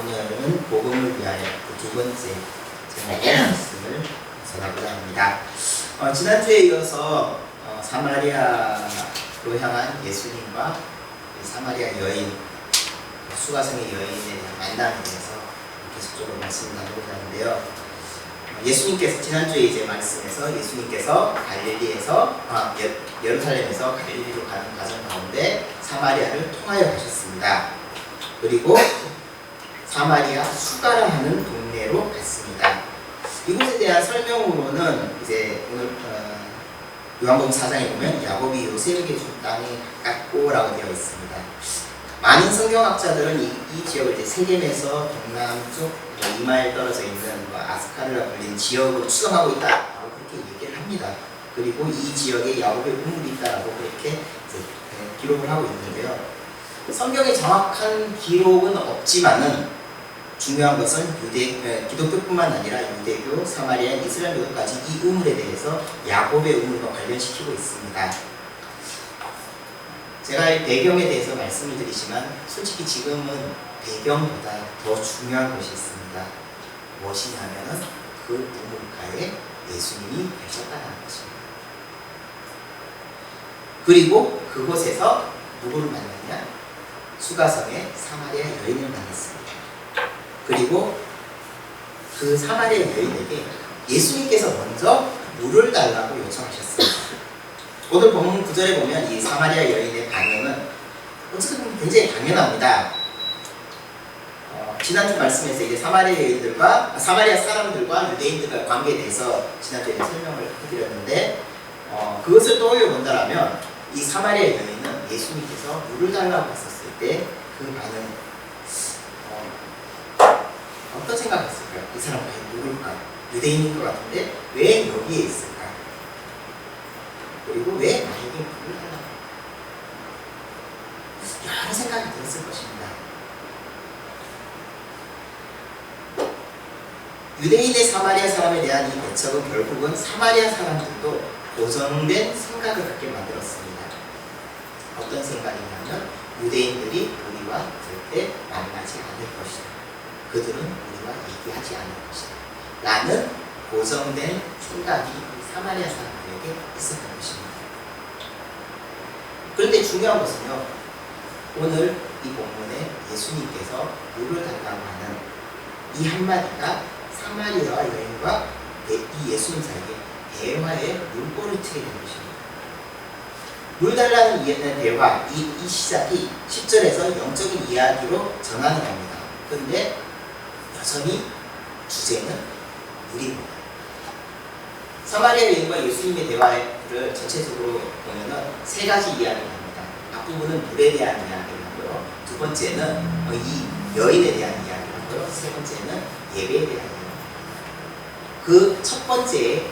오늘은 복음을 위하여 그 두 번째 제목의 말씀을 전하고자 합니다. 어, 지난주에 이어서 어, 사마리아로 향한 예수님과 이 사마리아 여인, 그 수가성의 여인에 대한 만남에 대해서 계속적으로 말씀을 나누고자 하는데요. 어, 예수님께서 지난주에 이제 말씀에서 예수님께서 갈릴리에서 아, 예, 예루살렘에서 갈릴리로 가는 과정 가운데 사마리아를 통하여 가셨습니다. 그리고 사마리아 수가라 하는 동네로 갔습니다. 이곳에 대한 설명으로는 이제 오늘 어, 요한복음 4장에 보면 야곱이 요셉에게 준 땅에 가깝고라고 되어 있습니다. 많은 성경학자들은 이, 이 지역을 이제 세겜에서 동남쪽 뭐 이마일 떨어져 있는 뭐 아스카르라 불린 지역으로 추정하고 있다라고 그렇게 얘기를 합니다. 그리고 이 지역에 야곱의 우물이 있다라고 그렇게 네, 기록을 하고 있는데요. 성경에 정확한 기록은 없지만은 중요한 것은 유대 에, 기독교뿐만 아니라 유대교, 사마리아, 이스라엘교까지 이 우물에 대해서 야곱의 우물과 관련시키고 있습니다. 제가 이 배경에 대해서 말씀을 드리지만 솔직히 지금은 배경보다 더 중요한 것이 있습니다. 무엇이냐면은 그 우물가에 예수님이 계셨다는 것입니다. 그리고 그곳에서 누구를 만났냐? 수가성의 사마리아 여인을 만났습니다. 그리고 그 사마리아 여인에게 예수님께서 먼저 물을 달라고 요청하셨습니다. 오늘 본문 구절에 보면 이 사마리아 여인의 반응은 보면 굉장히 당연합니다. 어, 지난주 말씀에서 이제 사마리아 여인들과 사마리아 사람들과 유대인들과의 관계에 대해서 지난주에 설명을 해드렸는데 어, 그것을 떠올려 본다면 이 사마리아 여인은 예수님께서 물을 달라고 했었을 때 그 반응 어, 어떤 생각했을까요? 이 사람 과연 누굴까? 유대인인 것 같은데 왜 여기에 있을까? 그리고 왜 나에게 물을 달라고? 여러 생각이 들었을 것입니다. 유대인의 사마리아 사람에 대한 이 대처는 결국은 사마리아 사람들도 고정된 생각을 갖게 만들었습니다. 어떤 생각이냐면 유대인들이 우리와 절대 만나지 않을 것이다. 그들은 우리와 얘기하지 않을 것이다. 라는 고정된 생각이 이 사마리아 사람들에게 있었던 것입니다. 그런데 중요한 것은요, 오늘 이 본문에 예수님께서 물을 달라고 하는 이 한마디가 사마리아와 여인과 이 예수님 사이에 대화의 물꼬를 트게 된 것입니다. 물 달라는 이 대화, 이, 이 시작이 10절에서 영적인 이야기로 전하는 겁니다. 그런데 여전히 주제는 물입니다. 사마리아 여인과 예수님의 대화를 전체적으로 보면은 세 가지 이야기를 합니다. 앞부분은 물에 대한 이야기를 하고요. 두 번째는 어, 이 여인에 대한 이야기를 하고요. 세 번째는 예배에 대한 이야기를 그 첫 번째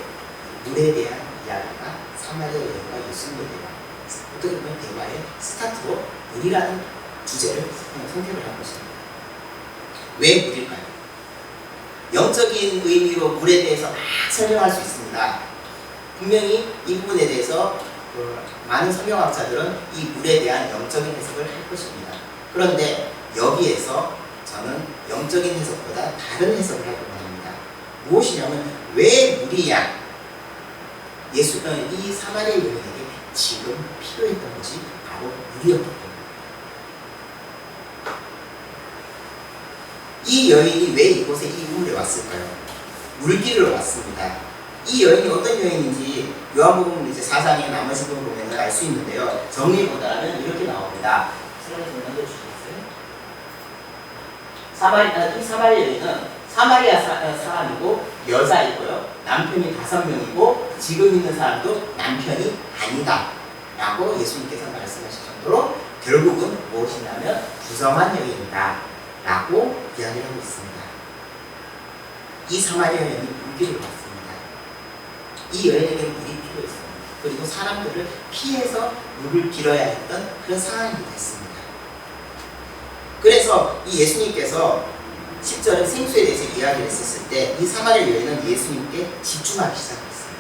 물에 대한 이야기가 사마리아 여인과 예수님의 대화. 어떻게 보면 대화의 스타트로 물이라는 주제를 선택을 한 것입니다. 왜 물일까요? 영적인 의미로 물에 대해서 막 설명할 수 있습니다. 분명히 이 부분에 대해서 그 많은 성경학자들은 이 물에 대한 영적인 해석을 할 것입니다. 그런데 여기에서 저는 영적인 해석보다 다른 해석을 하려고 합니다. 무엇이냐면 왜 물이야? 예수는 이 사마리아 여인에게 지금 필요했던 것이 바로 물이었던 겁니다. 이 여인이 왜 이곳에 이 우물에 왔을까요? 물길을 왔습니다. 이 여인이 어떤 여인인지 요한복음 이제 4장의 나머지 부분 보면 알 수 있는데요. 정리보다는 이렇게 나옵니다. 사마리아, 이 사마리아 여인은 사마리아 사, 어, 사람이고 여자이고요. 남편이 다섯 명이고 지금 있는 사람도 남편이 아니다. 라고 예수님께서 말씀하실 정도로 결국은 무엇이냐면 부정한 여인이다. 라고 이야기를 하고 있습니다. 이 사마리아 여인이 물길을 왔습니다. 이 여인에게 물이 필요했습니다. 그리고 사람들을 피해서 물을 빌어야 했던 그런 상황이 됐습니다. 그래서 이 예수님께서 10절은 생수에 대해서 이야기를 했었을 때 이 사마리아 여인은 예수님께 집중하기 시작했습니다.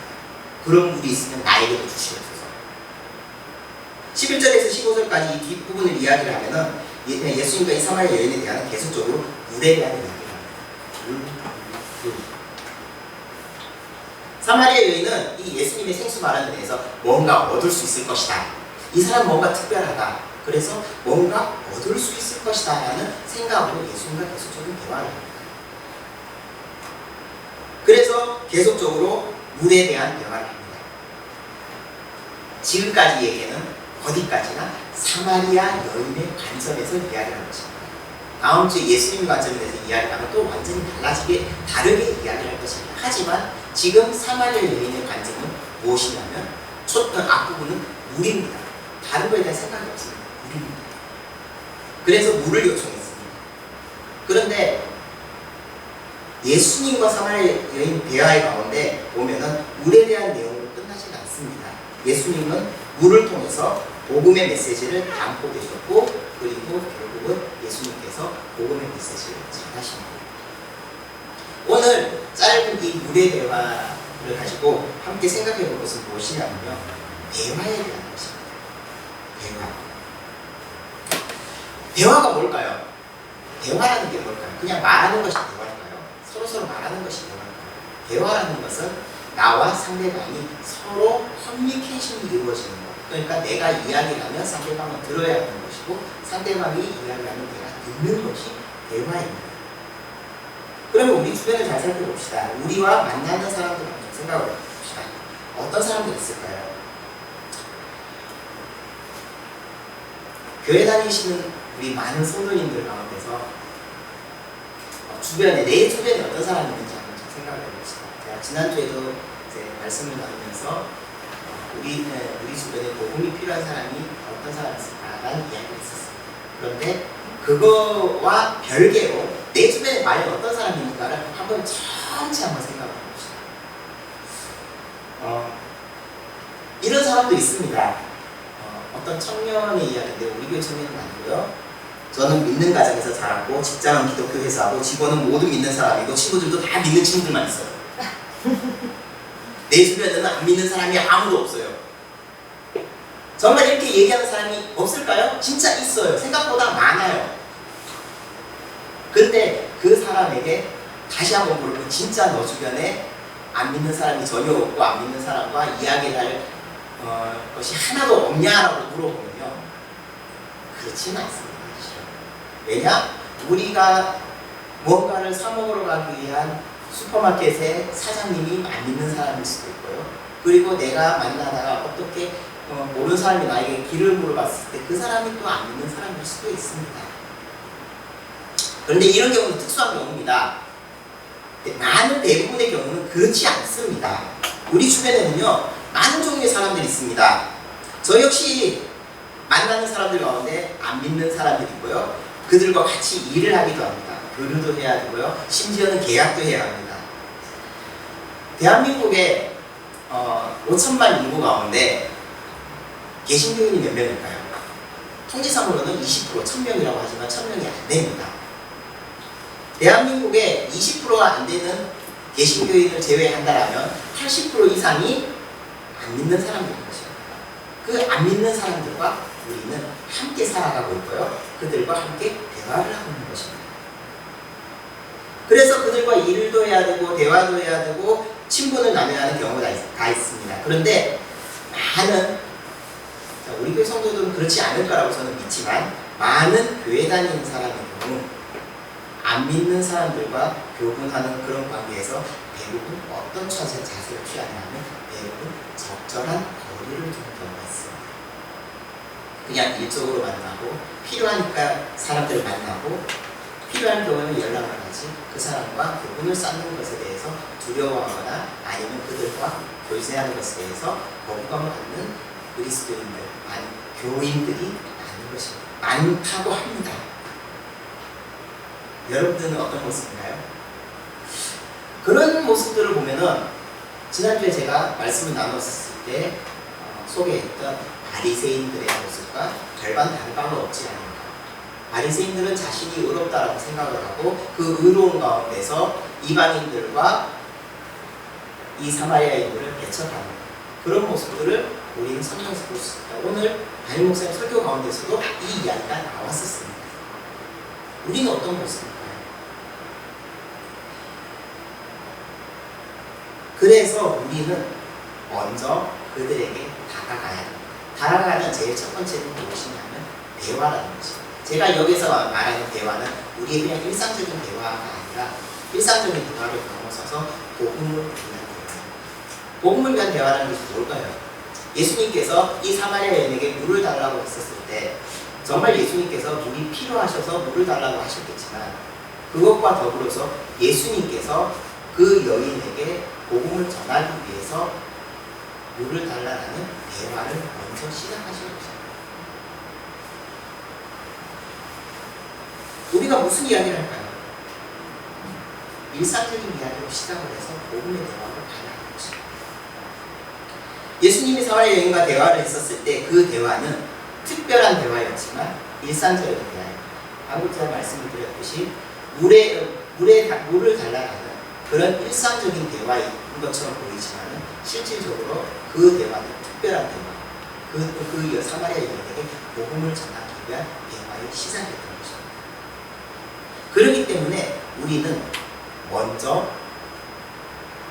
그런 물이 있으면 나에게도 주시옵소서. 11절에서 15절까지 이 뒷부분을 이야기를 하면은 예- 예수님과 이 사마리아 여인에 대한 계속적으로 얘기입니다. 물, 물. 사마리아 여인은 이 예수님의 생수 발언에 대해서 뭔가 얻을 수 있을 것이다. 이 사람 뭔가 특별하다. 그래서 뭔가 얻을 수 있을 것이다 라는 생각으로 예수님과 계속적인 대화를 합니다. 그래서 계속적으로 물에 대한 대화를 합니다. 지금까지 얘기는 어디까지나 사마리아 여인의 관점에서 이야기를 하는 것입니다. 다음 주에 예수님 관점에 대해서 이야기하면 또 완전히 달라지게 다르게 이야기를 할 것입니다. 하지만 지금 사마리아 여인의 관점은 무엇이냐면 첫 어, 앞부분은 물입니다. 다른 거에 대한 생각이 없습니다. 물입니다. 그래서 물을 요청했습니다. 그런데 예수님과 사마리아 여인 대화의 가운데 보면은 물에 대한 내용으로 끝나지 않습니다. 예수님은 물을 통해서 복음의 메시지를 담고 계셨고 그리고 결국은 예수님께서 복음의 메시지를 전하신 겁니다. 오늘 짧은 이 물의 대화를 가지고 함께 생각해 볼 것은 무엇이냐면요. 대화에 대한 것입니다. 대화. 대화가 뭘까요? 대화라는 게 뭘까요? 그냥 말하는 것이 대화일까요? 서로서로 말하는 것이 대화일까요? 대화라는 것은 나와 상대방이 서로 커뮤니케이션이 이루어지는 것. 그러니까 내가 이야기를 하면 상대방은 들어야 하는 것이고 상대방이 이야기하면 내가 듣는 것이 대화입니다. 그러면 우리 주변을 잘 살펴봅시다. 우리와 만나는 사람들 한번 생각을 해봅시다. 어떤 사람들이 있을까요? 교회 다니시는 우리 많은 성도님들 가운데서 어, 주변에 내 주변에 어떤 사람이 있는지 한번 좀 생각을 해봅시다. 제가 지난주에도 이제 말씀을 나누면서 어, 우리 에, 우리 주변에 복음이 필요한 사람이 어떤 사람이 있을까라는 이야기를 했었어요. 그런데 그거와 별개로 내 주변에 과연 어떤 사람이 있는가를 한번 천천히 한번 생각해 봅시다. 어, 이런 사람도 있습니다. 어, 떤 청년의 이야기인데 우리 교회 청년은 아니고요. 저는 믿는 가정에서 자랐고 직장은 기독교 회사고 직원은 모두 믿는 사람이고 친구들도 다 믿는 친구들만 있어요. 내 주변에는 안 믿는 사람이 아무도 없어요. 정말 이렇게 얘기하는 사람이 없을까요? 진짜 있어요. 생각보다 많아요. 근데 그 사람에게 다시 한번 물어보면 진짜 너 주변에 안 믿는 사람이 전혀 없고 안 믿는 사람과 이야기를 할 어, 것이 하나도 없냐라고 물어보면요. 그렇지는 않습니다. 사실은. 왜냐? 우리가 뭔가를 사 먹으러 가기 위한 슈퍼마켓의 사장님이 안 믿는 사람일 수도 있고요. 그리고 내가 만나다가 어떻게 어, 모르는 사람이 나에게 길을 물어봤을 때 그 사람이 또 안 믿는 사람일 수도 있습니다. 그런데 이런 경우는 특수한 경우입니다. 많은 대부분의 경우는 그렇지 않습니다. 우리 주변에는요, 많은 종류의 사람들이 있습니다. 저 역시 만나는 사람들 가운데 안 믿는 사람들이 있고요. 그들과 같이 일을 하기도 합니다. 교류도 해야 되고요. 심지어는 계약도 해야 합니다. 대한민국에 어, 5천만 인구 가운데 개신교인이 몇 명일까요? 통지상으로는 20% 1000명이라고 하지만 1000명이 안 됩니다. 대한민국에 20%가 안 되는 개신교인을 제외한다라면 80% 이상이 안 믿는 사람들인 것입니다. 그 안 믿는 사람들과 우리는 함께 살아가고 있고요. 그들과 함께 대화를 하고 있는 것입니다. 그래서 그들과 일도 해야 되고 대화도 해야 되고 친분을 나눠야 하는 경우가 있, 다 있습니다. 그런데 많은 자, 우리 교회 성도들은 그렇지 않을 거라고 저는 믿지만 많은 교회 다니는 사람의 경우 안 믿는 사람들과 교분하는 그런 관계에서 대부분 어떤 처세 자세를 취하냐면 대부분 적절한 거리를 두는 경우가 있습니다. 그냥 일적으로 만나고 필요하니까 사람들을 만나고 필요한 경우에는 연락을 하지 그 사람과 교분을 쌓는 것에 대해서 두려워하거나 아니면 그들과 교제하는 것에 대해서 거부감을 갖는 그리스도인들, 교인들이 많은 것입니다. 많다고 합니다. 여러분들은 어떤 모습인가요? 그런 모습들을 보면은 지난주에 제가 말씀을 나눴을 때 어, 소개했던 바리새인들의 모습과 별반 다른 바가 없지 않을까. 바리새인들은 자신이 의롭다라고 생각을 하고 그 의로운 가운데서 이방인들과 이 사마리아인들을 배척하는 그런 모습들을 우리는 성경에서 볼 수 있다. 오늘 담임 목사님 설교 가운데서도 이 이야기가 나왔었습니다. 우리는 어떤 모습일까요? 그래서 우리는 먼저 그들에게 다가가야 합니다. 다가가는 제일 첫 번째는 무엇이냐면 대화라는 것입니다. 제가 여기서 말하는 대화는 우리의 그냥 일상적인 대화가 아니라 일상적인 대화를 넘어서서 복음을 위한 대화. 복음을 위한 대화라는 것이 뭘까요? 예수님께서 이 사마리아 여인에게 물을 달라고 했었을 때 정말 예수님께서 물이 필요하셔서 물을 달라고 하셨겠지만 그것과 더불어서 예수님께서 그 여인에게 복음을 전하기 위해서 물을 달라는 대화를 먼저 시작하신 것입니다. 우리가 무슨 이야기를 할까요? 일상적인 이야기로 시작을 해서 복음의 대화를 가야 것입니다. 예수님이 사마리아 여인과 대화를 했었을 때 그 대화는 특별한 대화였지만 일상적인 대화예요. 방금 제가 말씀을 드렸듯이 물에, 물에, 다- 물을 달라는 그런 일상적인 대화인 것처럼 보이지만 실질적으로 그 대화는 특별한 대화. 그, 그 사마리아 여인에게 복음을 전하기 위한 대화의 것입니다. 그렇기 때문에 우리는 먼저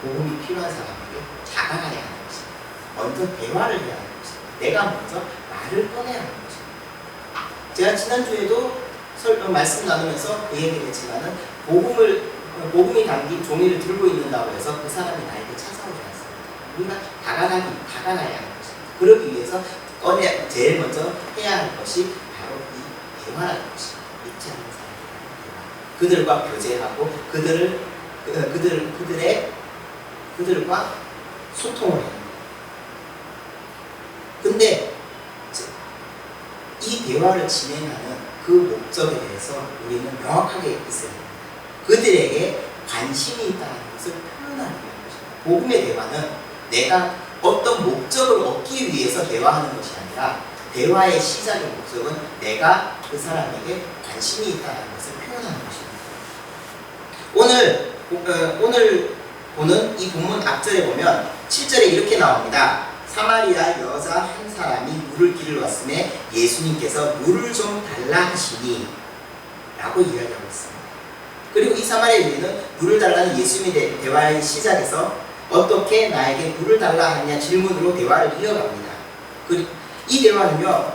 복음이 필요한 사람에게 다가가야 하는 것입니다. 먼저 대화를 해야 하는 것입니다. 내가 먼저 말을 꺼내야 하는 것입니다. 제가 지난주에도 설, 어, 말씀 나누면서 그 얘기를 했지만은 복음을 어, 복음이 담긴 종이를 들고 있는다고 해서 그 사람이 나에게 찾아오지 않습니다. 우리가 다가가기 다가가야 하는 것입니다. 그러기 위해서 꺼내 제일 먼저 해야 할 것이 바로 이 대화라는 것입니다. 믿지 않는 사람들과 대화. 그들과 교제하고 그들을 그, 그들 그들의 그들과 소통을 합니다. 근데 이 대화를 진행하는 그 목적에 대해서 우리는 명확하게 있어야 합니다. 그들에게 관심이 있다는 것을 표현하는 것입니다. 복음의 대화는 내가 어떤 목적을 얻기 위해서 대화하는 것이 아니라 대화의 시작의 목적은 내가 그 사람에게 관심이 있다는 것을. 오늘 어, 오늘 보는 이 본문 앞절에 보면 7절에 이렇게 나옵니다. 사마리아 여자 한 사람이 물을 길을 왔음에 예수님께서 물을 좀 달라 하시니 라고 이야기하고 있습니다. 그리고 이 사마리아 여인은 물을 달라는 예수님의 대- 대화의 시작에서 어떻게 나에게 물을 달라 하냐 질문으로 대화를 이어갑니다. 그- 이 대화는요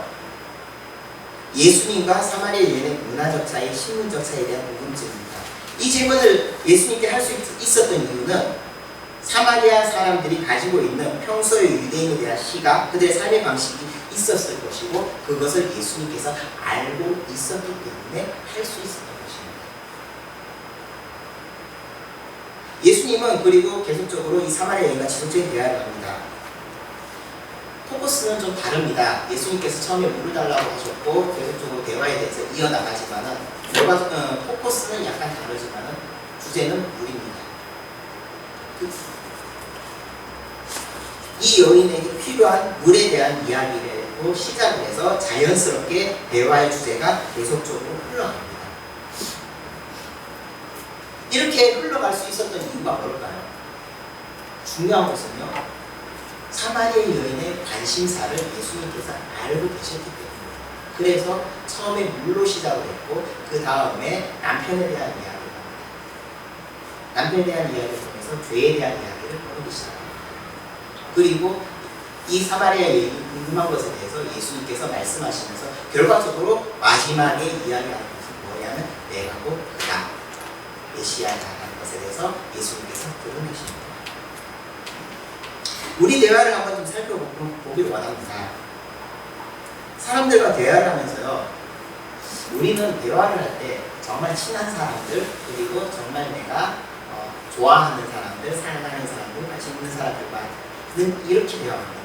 예수님과 사마리아 여인의 문화적 차이, 신문적 차이에 대한 궁금증입니다. 이 질문을 예수님께 할 수 있었던 이유는 사마리아 사람들이 가지고 있는 평소의 유대인에 대한 시각, 그들의 삶의 방식이 있었을 것이고 그것을 예수님께서 알고 있었기 때문에 할 수 있었던 것입니다. 예수님은 그리고 계속적으로 이 사마리아 여인과 지속적인 대화를 합니다. 포커스는 좀 다릅니다. 예수님께서 처음에 물을 달라고 하셨고 계속적으로 대화에 대해서 이어나가지만은 결과 어, 포커스는 약간 다르지만은 주제는 물입니다. 그- 이 여인에게 필요한 물에 대한 이야기로 시작을 해서 자연스럽게 대화의 주제가 계속적으로 흘러갑니다. 이렇게 흘러갈 수 있었던 이유가 뭘까요? 중요한 것은요. 사마리아 여인의 관심사를 예수님께서 알고 계셨기 때문입니다. 그래서 처음에 물로 시작을 했고 그 다음에 남편에 대한 이야기를 합니다. 남편에 대한 이야기를 통해서 죄에 대한 이야기를 꺼내기 시작합니다. 그리고 이 사마리아 여인이 궁금한 것에 대해서 예수님께서 말씀하시면서 결과적으로 마지막에 이야기하는 것은 뭐냐면 내가 곧 그다 메시아다라는 것에 대해서 예수님께서 드러내십니다. 우리 대화를 한번 좀 살펴보길 원합니다. 사람들과 대화를 하면서요, 우리는 대화를 할 때 정말 친한 사람들, 그리고 정말 내가 어, 좋아하는 사람들, 사랑하는 사람들, 같이 있는 사람들과는 이렇게 대화합니다.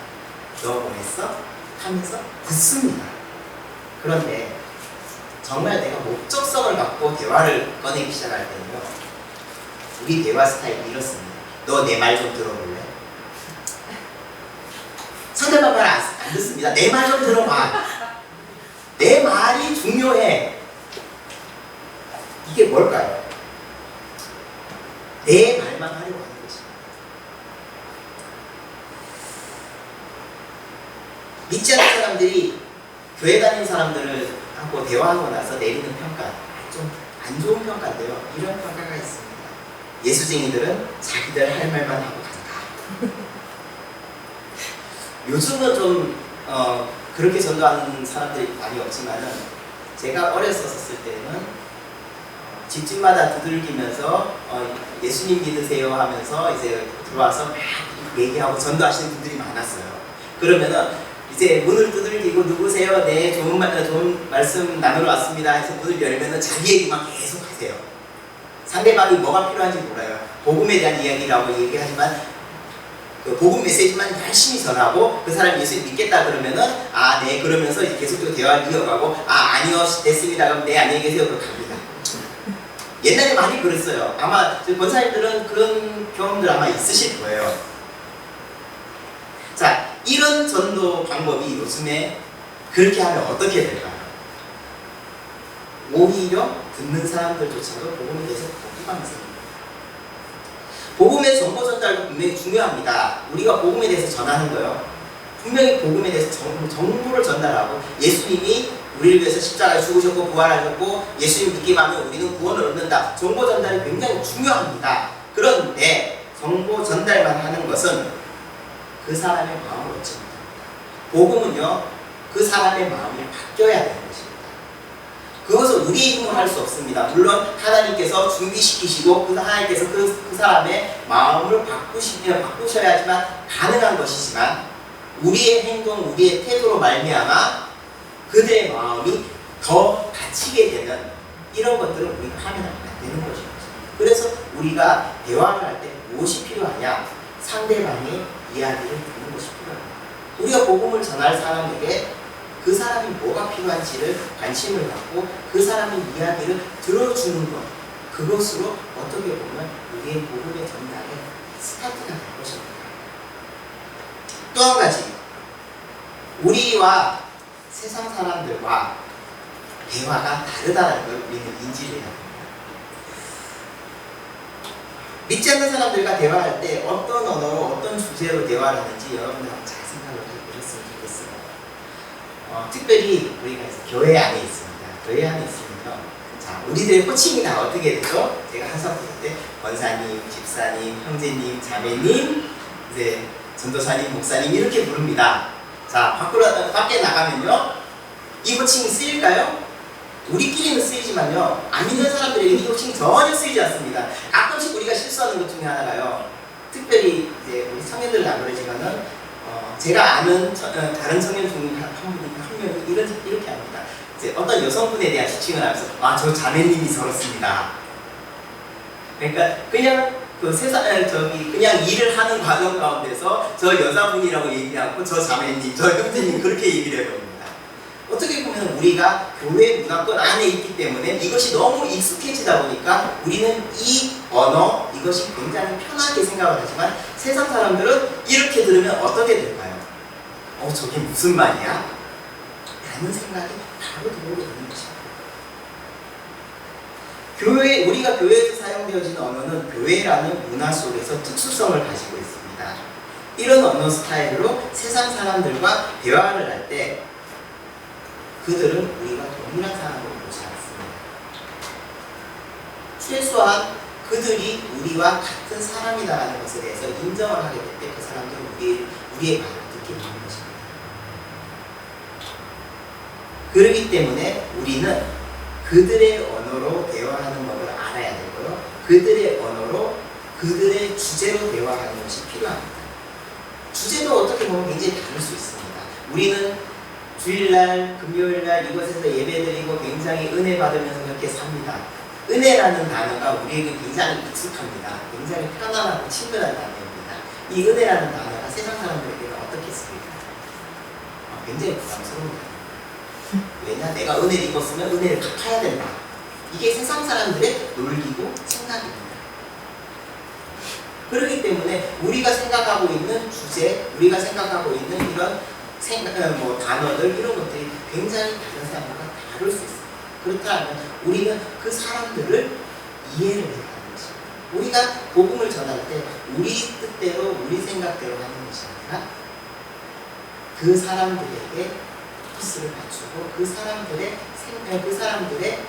너 뭐했어? 하면서 듣습니다. 그런데 정말 내가 목적성을 갖고 대화를 꺼내기 시작할 때는요, 우리 대화 스타일이 이렇습니다. 너 내 말 좀 들어볼래? 상대방 말안 듣습니다. 내 말 좀 들어봐. 내 말이 중요해. 이게 뭘까요? 내 말만 하려고 하는 것입니다. 믿지 않는 사람들이 교회 다니는 사람들을 하고 대화하고 나서 내리는 평가 좀 안 좋은 평가인데요. 이런 평가가 있습니다. 예수쟁이들은 자기들 할 말만 하고 간다. 요즘은 좀 어, 그렇게 전도하는 사람들이 많이 없지만은 제가 어렸었을 때는 어, 집집마다 두들기면서 어, 예수님 믿으세요 하면서 이제 들어와서 막 얘기하고 전도하시는 분들이 많았어요. 그러면은 이제 문을 두들기고 누구세요? 네 좋은 말 좋은 말씀 나누러 왔습니다. 해서 문을 열면은 자기 얘기만 계속 하세요. 상대방이 뭐가 필요한지 몰라요. 복음에 대한 이야기라고 얘기하지만 그 복음 메시지만 열심히 전하고 그 사람이 예수 믿겠다 그러면은 아 네 그러면서 이제 계속적으로 대화를 이어가고 아 아니요 됐습니다 그럼 네 안녕히 계세요 그럼 갑니다. 옛날에 많이 그랬어요. 아마 권사님들은 그런 경험들 아마 있으실 거예요. 자 이런 전도 방법이 요즘에 그렇게 하면 어떻게 될까요? 오히려 듣는 사람들조차도 복음에 대해서 거부감이 생깁니다. 복음의 정보 전달도 분명히 중요합니다. 우리가 복음에 대해서 전하는 거요. 분명히 복음에 대해서 정, 정보를 전달하고 예수님이 우리를 위해서 십자가에 죽으셨고 부활하셨고 예수님 믿기만 하면 우리는 구원을 얻는다. 정보 전달이 굉장히 중요합니다. 그런데 정보 전달만 하는 것은 그 사람의 마음을 얻지 못합니다. 복음은요, 그 사람의 마음이 바뀌어야 되는 것입니다. 그것을 우리의 힘으로 할 수 없습니다. 물론 하나님께서 준비시키시고 그 하나님께서 그, 그 사람의 마음을 바꾸시면 바꾸셔야지만 가능한 것이지만 우리의 행동, 우리의 태도로 말미암아 그들의 마음이 더 다치게 되는 이런 것들을 우리가 하면 안 되는 것입니다. 그래서 우리가 대화를 할 때 무엇이 필요하냐? 상대방의 이야기를 듣는 것이 필요합니다. 우리가 복음을 전할 사람에게 그 사람이 뭐가 필요한지를 관심을 갖고 그 사람의 이야기를 들어주는 것 그것으로 어떻게 보면 우리의 복음의 전달의 스타트가 될 것입니다. 또 한 가지 우리와 세상 사람들과 대화가 다르다는 걸 우리는 인지를 해야. 믿지 않는 사람들과 대화할 때 어떤 언어로 어떤 주제로 대화를 하는지 여러분들 잘 생각을 해보셨으면 좋겠어요. 어, 특별히 우리가 교회 안에 있습니다. 교회 안에 있으면요. 자, 우리들의 호칭이 다 어떻게 되죠? 제가 항상 부를 때 권사님, 집사님, 형제님, 자매님, 이제 전도사님, 목사님 이렇게 부릅니다. 자, 밖으로 밖에 나가면요. 이 호칭이 쓰일까요? 우리끼리는 쓰이지만요. 안 믿는 사람들에게 이 호칭이 전혀 쓰이지 않습니다. 가끔씩 우리가 실수하는 것 중에 하나가요. 특별히 이제 우리 안 그러지만은 어, 제가 아는 저- 어, 다른 청년 중에 한, 명이 이런 이렇게 합니다. 이제 어떤 여성분에 대한 지칭을 하면서 아 저 자매님이 저렇습니다. 그러니까 그냥 그 세상 에, 저기 그냥 일을 하는 과정 가운데서 저 여자분이라고 얘기하고 저 자매님, 저 형제님 그렇게 얘기를 해봅니다. 어떻게 보면 우리가 교회 문화권 안에 있기 때문에 이것이 너무 익숙해지다 보니까 우리는 이 언어 이것이 굉장히 편하게 생각을 하지만 세상 사람들은 이렇게 들으면 어떻게 될까요? 어 저게 무슨 말이야? 라는 생각이 바로 들어오게 되는 것입니다. 교회 우리가 교회에서 사용되어지는 언어는 교회라는 문화 속에서 특수성을 가지고 있습니다. 이런 언어 스타일로 세상 사람들과 대화를 할 때 그들은 우리가 동일한 사람으로 보지 않습니다. 최소한 그들이 우리와 같은 사람이다라는 것에 대해서 인정을 하게 될 때 그 사람들은 우리, 우리의 말을 듣게 되는 것입니다. 그렇기 때문에 우리는 그들의 언어로 대화하는 법을 알아야 되고요. 그들의 언어로 그들의 주제로 대화하는 것이 필요합니다. 주제도 어떻게 보면 굉장히 다를 수 있습니다. 우리는 주일날, 금요일날 이곳에서 예배드리고 굉장히 은혜 받으면서 그렇게 삽니다. 은혜라는 단어가 우리에게 굉장히 익숙합니다. 굉장히 편안하고 친근한 단어입니다. 이 은혜라는 단어가 세상 사람들에게는 어떻겠습니까? 어, 굉장히 부담스러운 왜냐? 내가 은혜를 입었으면 은혜를 갚아야 된다. 이게 세상 사람들의 놀기고 생각입니다. 그렇기 때문에 우리가 생각하고 있는 주제, 우리가 생각하고 있는 이런 생각, 어, 뭐 단어들 이런 것들이 굉장히 다른 사람들과 다를 수 있습니다. 그렇다면 우리는 그 사람들을 이해를 해야 하는 것입니다. 우리가 복음을 전할 때 우리 뜻대로 우리 생각대로 하는 것이 아니라 그 사람들에게 포스를 맞추고 그 사람들의 생, 그 사람들의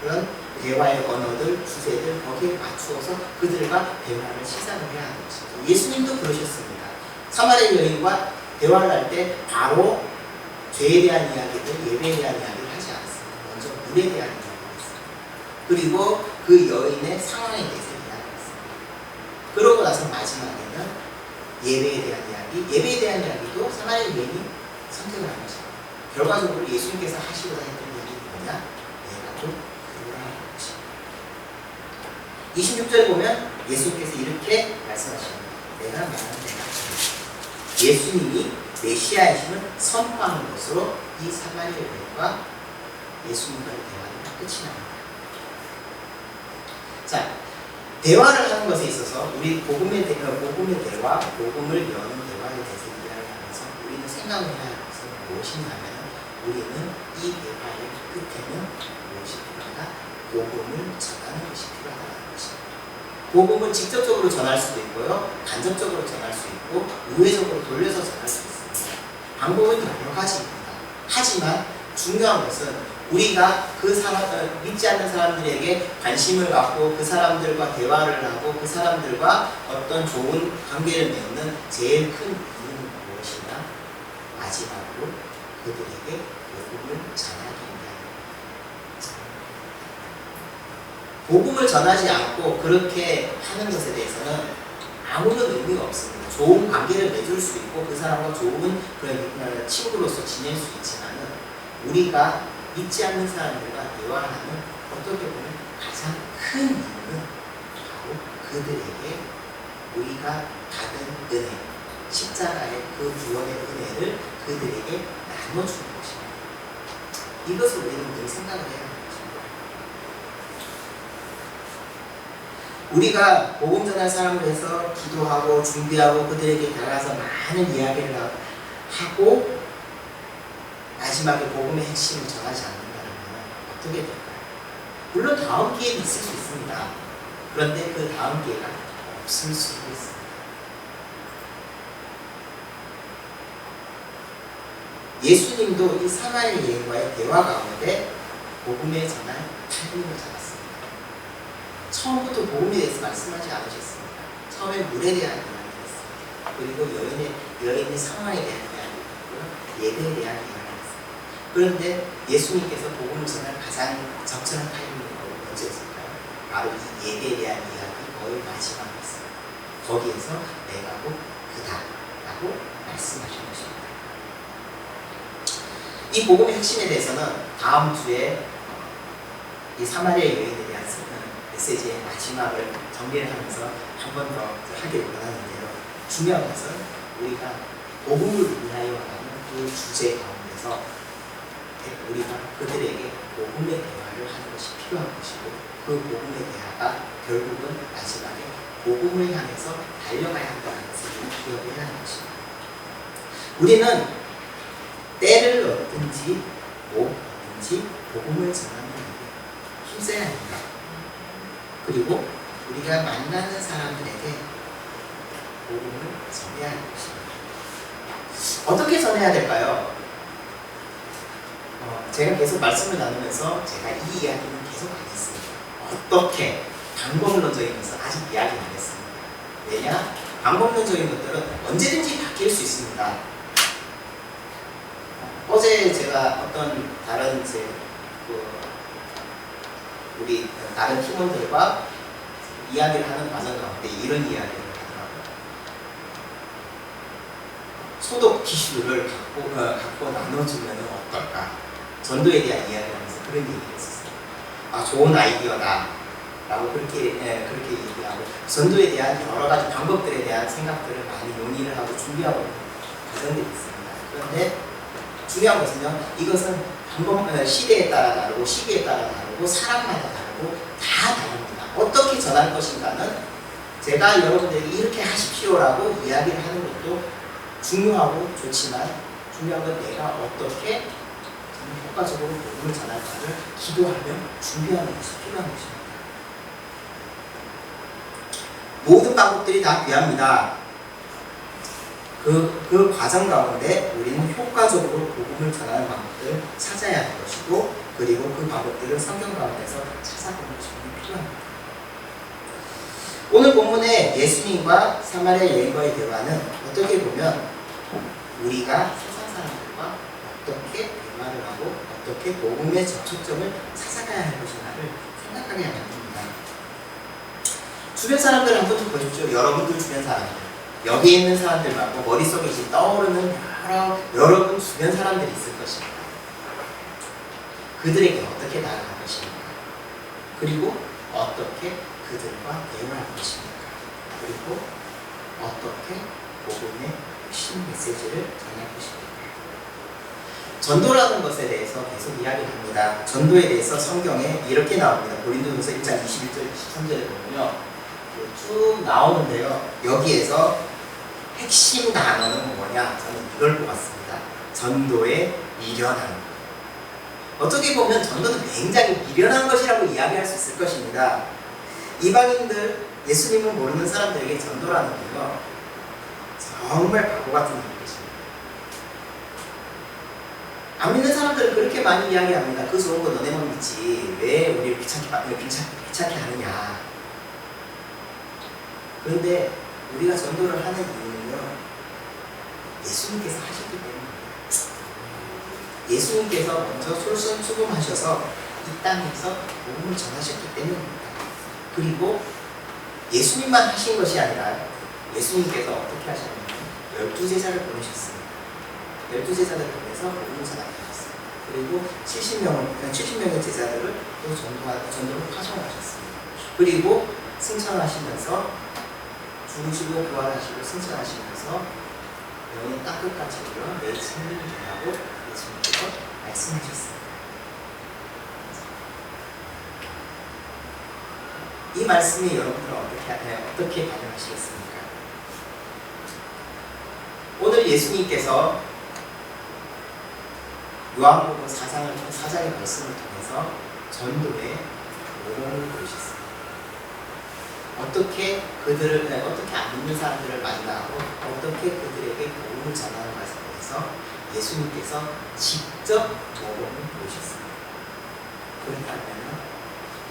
그런 대화의 언어들, 주제들 거기에 맞추어서 그들과 대화를 시작을 해야 하는 것입니다. 예수님도 그러셨습니다. 사마리아 여인과 대화를 할 때 바로 죄에 대한 이야기들, 예배에 대한 이야기를 하지 않았습니다. 먼저 물에 대한 이야기를 했습니다. 그리고 그 여인의 상황에 대해서 이야기했습니다. 그러고 나서 마지막에는 예배에 대한 이야기, 예배에 대한 이야기도 사마리아 여인이 선택을 한 것입니다. 결과적으로 예수님께서 하시고자 했던 일이 뭐냐? 내가 곧 그거라는 것입니다. 26절에 보면 예수님께서 이렇게 말씀하십니다. 내가 내가 그 예수님이 메시아이심을 선포하는 것으로 이 사마리아 여인과 예수님과의 대화가 끝이 납니다. 자, 대화를 하는 것에 있어서 우리 복음의, 대, 어, 복음의 대화, 복음을 여는 대화에 대해서 이야기를 하면서 우리는 생각을 해야 할 것은 무엇이냐면 우리는 이 대화의 끝에는 무엇이 필요하다? 복음을 전하는 것이 필요하다는 것입니다. 복음을 직접적으로 전할 수도 있고요, 간접적으로 전할 수 있고, 우회적으로 돌려서 전할 수 있습니다. 방법은 여러 가지입니다. 하지만 중요한 것은 우리가 그 사람, 어, 믿지 않는 사람들에게 관심을 갖고 그 사람들과 대화를 하고 그 사람들과 어떤 좋은 관계를 맺는 제일 큰 이유는 무엇이냐? 마지막으로 그들에게 복음을 전하기입니다. 복음을 전하지 않고 그렇게 하는 것에 대해서는 아무런 의미가 없습니다. 좋은 관계를 맺을 수 있고 그 사람과 좋은 그런 친구로서 지낼 수 있지만은 우리가 믿지 않는 사람들과 대화하는 어떻게 보면 가장 큰 이유는 바로 그들에게 우리가 받은 은혜, 십자가의 그 구원의 은혜를 그들에게 나눠주는 것입니다. 이것을 우리는 늘 생각을 해야 것입니다. 우리가 복음 전할 사람을 해서 기도하고 준비하고 그들에게 다가가서 많은 이야기를 하고 마지막에 복음의 핵심을 전하지 않는다면 어떻게 될까요? 물론 다음 기회는 있을 수 있습니다. 그런데 그 다음 기회가 없을 수도 있습니다. 예수님도 이 사마리아 여인과의 대화 가운데 복음의 전할 타이밍을 잡았습니다. 처음부터 복음에 대해서 말씀하지 않으셨습니다. 처음에 물에 대한 이야기를 했습니다. 그리고 여인의, 여인의 상황에 대한 이야기를 했고요. 예배에 대한 이야기를 했습니다. 그런데 예수님께서 복음을 전할 가장 적절한 타이밍이 언제였을까요? 바로 이 예배에 대한 이야기 거의 마지막이었습니다. 거기에서 내가 곧 그다 라고 말씀하신 것입니다. 이 복음의 핵심에 대해서는 다음 주에 이 사마리아 대한 메시지의 마지막을 정리를 하면서 한 번 더 하기를 원하는데요. 중요한 것은 우리가 복음을 위하여 하는 그 주제 가운데서 우리가 그들에게 복음의 대화를 하는 것이 필요한 것이고 그 복음의 대화가 결국은 마지막에 복음을 향해서 달려가야 한다는 것을 기억해야 하는 것입니다. 우리는 때를 얻든지 못 얻든지 복음을 전하는 일에 힘써야 합니다. 그리고 우리가 만나는 사람들에게 복음을 전해야 하는 것입니다. 어떻게 전해야 될까요? 어, 제가 계속 말씀을 나누면서 제가 이 이야기는 계속 안 했습니다. 어떻게 방법론적인 것은 아직 이야기 안 했습니다. 왜냐? 방법론적인 것들은 언제든지 바뀔 수 있습니다. 어제 제가 어떤 다른 제 그 우리 다른 팀원들과 이야기를 하는 과정 가운데 이런 이야기를 하더라고요. 소독 티슈를 갖고 어, 갖고 나눠주면 어떨까? 전도에 대한 이야기를 하면서 그런 얘기를 했었어요. 아 좋은 아이디어다. 라고 그렇게 예, 그렇게 얘기하고 전도에 대한 여러 가지 방법들에 대한 생각들을 많이 논의를 하고 준비하고 있는 과정들이 있습니다. 그런데 중요한 것은요, 이것은 방법, 어, 시대에 따라 다르고 시기에 따라 다르고 사람마다 다르고 다 다릅니다. 어떻게 전할 것인가는 제가 여러분들에게 이렇게 하십시오라고 이야기를 하는 것도 중요하고 좋지만 중요한 건 내가 어떻게 효과적으로 복음을 전할까를 기도하며 준비하는 것이 필요한 것입니다. 모든 방법들이 다 귀합니다. 그, 그 과정 가운데 우리는 효과적으로 복음을 전하는 방법을 찾아야 할 것이고 그리고 그 방법들은 성경 가운데서 찾아보는 것이 필요합니다. 오늘 본문의 예수님과 사마리아 여인과의 대화는 어떻게 보면 우리가 세상 사람들과 어떻게 대화를 하고 어떻게 복음의 접촉점을 찾아가야 할 것인가를 생각하게 만듭니다. 주변 사람들 한번 좀 보십시오. 여러분들 주변 사람들. 여기 있는 사람들 말고 머릿속에 떠오르는 여러 여러분 주변 사람들이 있을 것입니다. 그들에게 어떻게 나아갈 것입니까? 그리고 어떻게 그들과 대화할 것입니까? 그리고 어떻게 복음의 핵심 메시지를 전할 것입니까? 전도라는 것에 대해서 계속 이야기합니다. 전도에 대해서 성경에 이렇게 나옵니다. 고린도전서 1장 21절 23절에 보면요. 쭉 나오는데요. 여기에서 핵심 단어는 뭐냐? 저는 이걸 뽑았습니다. 전도의 미련함. 어떻게 보면 전도는 굉장히 미련한 것이라고 이야기할 수 있을 것입니다. 이방인들, 예수님을 모르는 사람들에게 전도라는 건요, 정말 바보 같은 일이죠. 안 믿는 사람들은 그렇게 많이 이야기합니다. 그 좋은 거 너네만 믿지. 왜 우리를 귀찮게, 마- 귀찮게, 귀찮게 하느냐. 그런데 우리가 전도를 하는 이유는요, 예수님께서 하셨기 때문입니다. 예수님께서 먼저 솔선수범하셔서 이 땅에서 복음을 전하셨기 때문입니다. 그리고 예수님만 하신 것이 아니라 예수님께서 어떻게 하셨냐면 열두 제자를 보내셨습니다. 열두 제자를 보내서 복음을 전하게 하셨습니다. 그리고 70명을 70명의 제자들을 또 전도하 전도로 파송하셨습니다. 그리고 승천하시면서 죽으시고 부활하시고 승천하시면서 영원 땅끝까지 이르러 내 전하고 예수님께서 말씀하셨습니다. 이 말씀이 여러분들은 어떻게 하- 어떻게 반응하시겠습니까? 오늘 예수님께서 요한복음 4장을 4장의 말씀을 통해서 전도의 모범을 보이셨습니다. 어떻게 그들을 네, 어떻게 안 믿는 사람들을 만나고 어떻게 그들에게 복음을 전하는 것에 대해서 예수님께서 직접 모범을 보이셨습니다. 그렇다면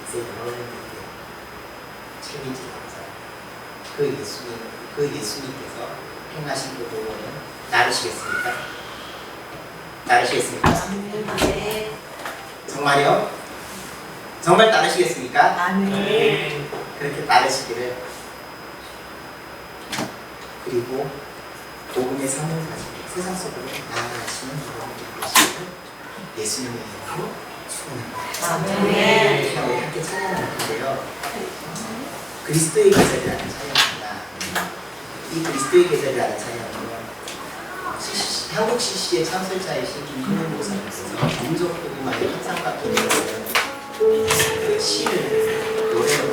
이제 여러분들께 챌린지 감사합니다. 그 예수님, 그 예수님께서 행하신 그 모범을 따르시겠습니까? 따르시겠습니까? 네. 정말요? 정말 따르시겠습니까? 아멘. 그렇게 따르시기를 그리고 복음의 삶을 가지고 세상 속으로 나아가시는 여러분들 되시기를 예수님의 이름으로 축원합니다. 아멘. 우리가 우리 함께 찬양할 텐데요. 그리스도의 계절이라는 찬양입니다. 이 그리스도의 계절이라는 찬양은 CCC 한국 CC의 창설자이신 김근현 목사님께서 민족 복음화의 환상과 기능을 그 시를 노래로